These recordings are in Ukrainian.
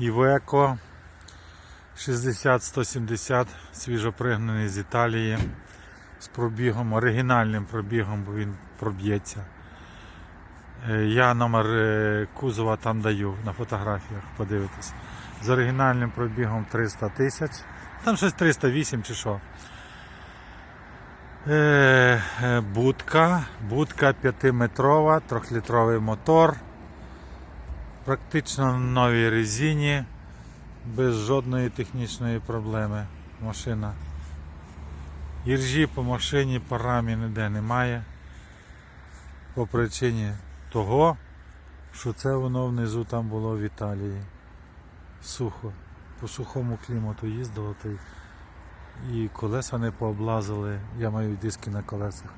Івеко 60-170, свіжопригнаний з Італії з пробігом, оригінальним пробігом, бо він проб'ється. Е, Я номер е, кузова там даю на фотографіях, подивитись. З оригінальним пробігом 300 тисяч. Там щось 308 чи що. Е, Будка, будка 5-метрова, 3-літровий мотор. Практично на новій резині, без жодної технічної проблеми машина. Іржі по машині по рамі ніде немає. По причині того, що це воно внизу там було в Італії. Сухо. По сухому клімату їздило то і колеса не пооблазили. Я маю диски на колесах.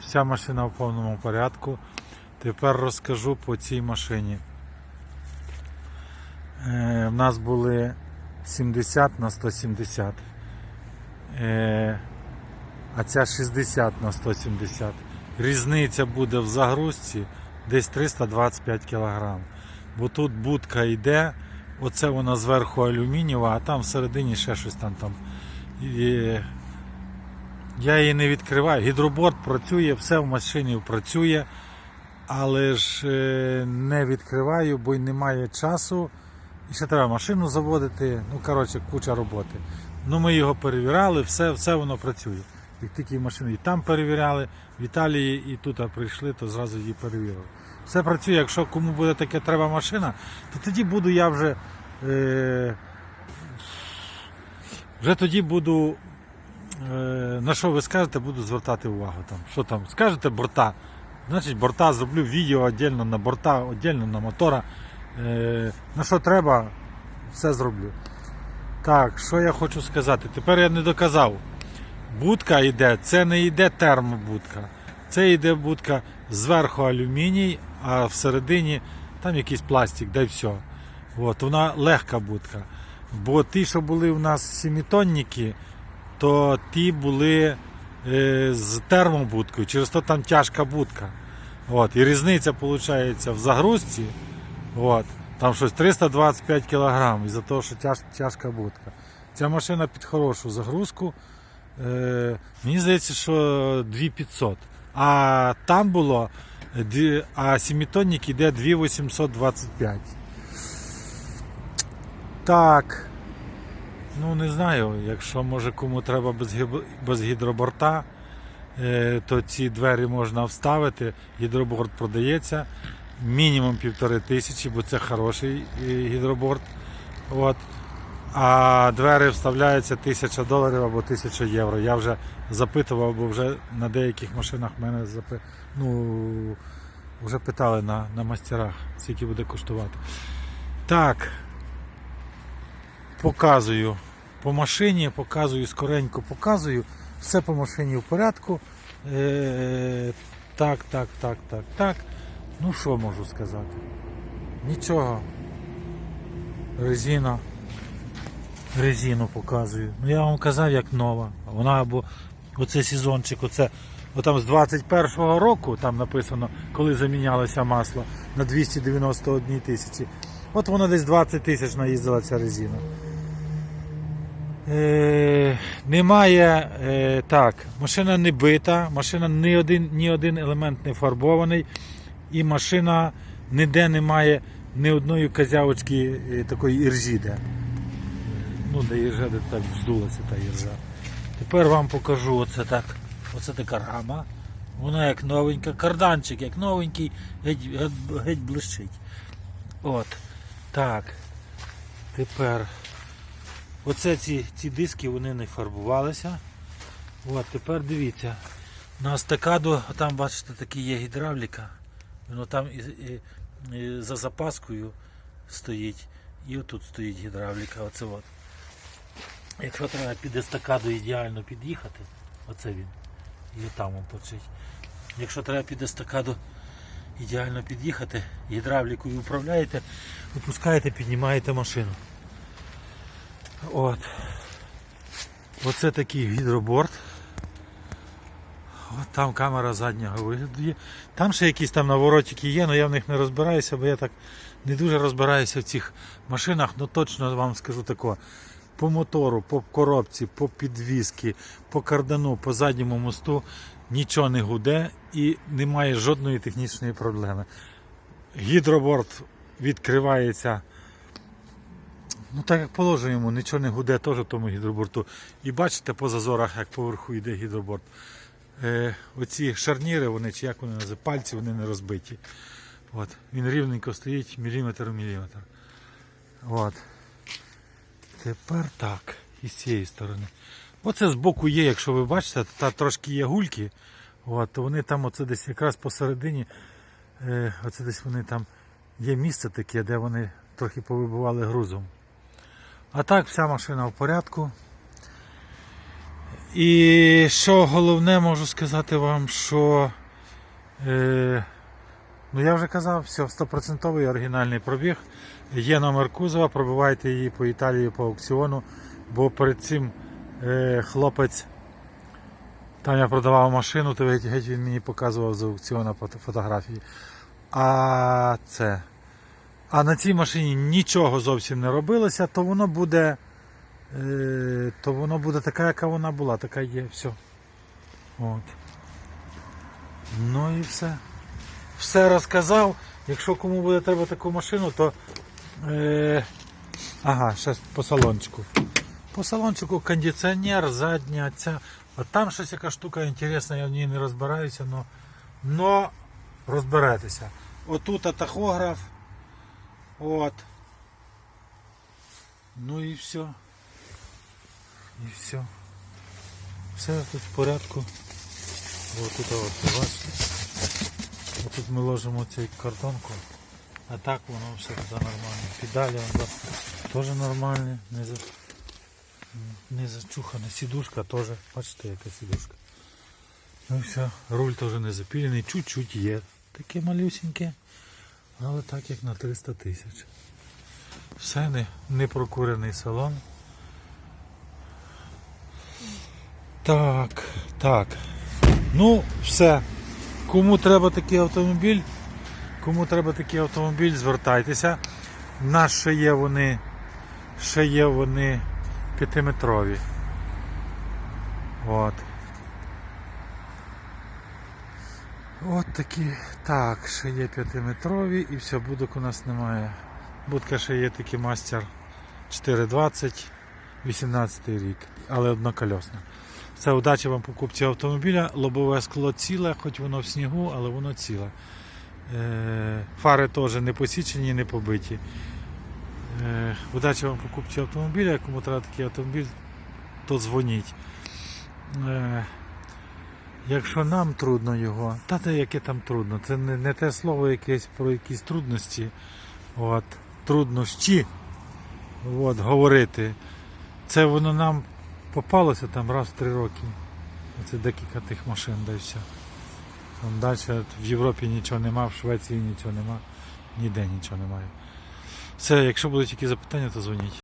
Вся машина в повному порядку. Тепер розкажу по цій машині. Е, в нас були 70 на 170. Е, а ця 60 на 170. Різниця буде в загрузці десь 325 кг. Бо тут будка йде, оце вона зверху алюмінієва, а там всередині ще щось там. там. І, я її не відкриваю. Гідроборд працює, все в машині працює, але ж е, не відкриваю, бо немає часу. І ще треба машину заводити. Ну, коротше, куча роботи. Ну, ми його перевіряли, все, все воно працює. Як тільки машину і там перевіряли, в Італії і тут прийшли, то зразу її перевірили. Все працює, якщо кому буде таке треба машина, то тоді буду я вже. Е, вже тоді буду. Е, на що ви скажете, буду звертати увагу. Там. Що там? Скажете борта. Значить, борта зроблю відео віддільно на борта, віддільно на мотора. Е, на що треба, все зроблю. Так, що я хочу сказати? Тепер я не доказав. Будка йде, це не йде термобудка. Це йде будка зверху алюміній, а всередині там якийсь пластик, да й все. От, вона легка будка. Бо ті, що були у нас сімітонники, то ті були е, з термобудкою, через то там тяжка будка. От, і різниця виходить в загрузці. От, там щось 325 кг, із-за того, що тяж, тяжка будка. Ця машина під хорошу загрузку. Е, мені здається, що 2500. А там було, а сімітонник йде 2825. Так. Ну не знаю, якщо може кому треба без, без гідроборта, е, то ці двері можна вставити. Гідроборт продається мінімум півтори тисячі, бо це хороший е, гідроборт. От. А двері вставляються тисяча доларів або тисяча євро. Я вже запитував, бо вже на деяких машинах мене запи... ну, вже питали на, на мастерах, скільки буде коштувати. Так, показую по машині, показую скоренько, показую. Все по машині в порядку. Е, так, так, так, так, так. Ну що можу сказати? Нічого. Резина. Резину показую. Ну я вам казав, як нова. Вона або оце сезончик, оце. Отам з 21-го року, там написано, коли замінялося масло на 291 тисячі. От воно десь 20 тисяч наїздила ця резина. Е, немає е, так, машина не бита, машина ні один, ні один елемент не фарбований, і машина ніде немає ні одної козявочки е, такої іржі. Де. Ну, де іржа, де так вздулася та іржа. Тепер вам покажу оце так. Оце така рама. Вона як новенька, карданчик, як новенький, геть, геть, геть блищить. От. Так. Тепер. Оце ці, ці диски вони не фарбувалися. От, тепер дивіться. На стакаду, там бачите, такі є гідравліка. Воно там і, і, і за запаскою стоїть. І отут стоїть гідравліка. Оце от. Якщо треба під естакаду ідеально під'їхати, оце він. І там він почить. Якщо треба під естакаду ідеально під'їхати, гідравлікою управляєте, випускаєте, піднімаєте машину. От. Оце такий гідроборд. От там камера заднього вигляду є. Там ще якісь там наворотики є, але я в них не розбираюся, бо я так не дуже розбираюся в цих машинах, ну точно вам скажу такого. По мотору, по коробці, по підвізки, по кардану, по задньому мосту нічого не гуде і немає жодної технічної проблеми. Гідроборд відкривається. Ну так як положено йому, нічого не гуде теж тому гідроборту. І бачите по зазорах, як поверху йде гідроборд. Е, оці шарніри, вони, чи як вони називають, пальці, вони не розбиті. От. Він рівненько стоїть міліметр в міліметр. От. Тепер так, і з цієї сторони. Оце з боку є, якщо ви бачите, та трошки є гульки. От, то вони там оце десь якраз посередині, е, оце десь вони там є місце таке, де вони трохи повибивали грузом. А так, вся машина в порядку. І що головне можу сказати вам, що е, ну я вже казав, все, 100% оригінальний пробіг. Є номер кузова, пробивайте її по Італії по аукціону, бо перед цим е, хлопець, там я продавав машину, то геть він мені показував з аукціону фотографії. А це. А на цій машині нічого зовсім не робилося, то воно буде. Е, то воно буде така, яка вона була, така є, все. От. Ну і все. Все розказав. Якщо кому буде треба таку машину, то. Е, ага, ще по салончику. По салончику кондиціонер, задня ця. А там щось яка штука інтересна, я в ній не розбираюся, но, но розберетеся. Отут тахограф. От. Ну і все. І все. Все тут в порядку. Ось тут от. Тут ми ложимо цю картонку, а так воно все туди нормально. Педалі теж нормальні, не, за, не зачухана. Сідушка теж, бачите, яка сідушка. Ну все, руль теж не запілений, чуть-чуть є. Таке малюсіньке, але так як на 300 тисяч. Все не, не прокурений салон. Так, так. Ну, все. Кому треба такий автомобіль, кому треба такий автомобіль, звертайтеся. У нас ще є вони, ще є вони п'ятиметрові. От. От такі. Так, ще є п'ятиметрові і все, будок у нас немає. Будка ще є такий мастер 420, 18 рік, але однокольосна. Все, удачі вам покупці автомобіля. Лобове скло ціле, хоч воно в снігу, але воно ціле. Е, Фари теж не посічені, не побиті. Е, Удачі вам покупці автомобіля. Кому треба такий автомобіль, то дзвоніть. Е, Якщо нам трудно його, та те яке там трудно, це не, не те слово якесь про якісь трудності. От, труднощі от, говорити. Це воно нам попалося там раз в три роки. Це декілька тих машин, да і все. Там далі в Європі нічого нема, в Швеції нічого нема, ніде нічого немає. Все, якщо будуть якісь запитання, то дзвоніть.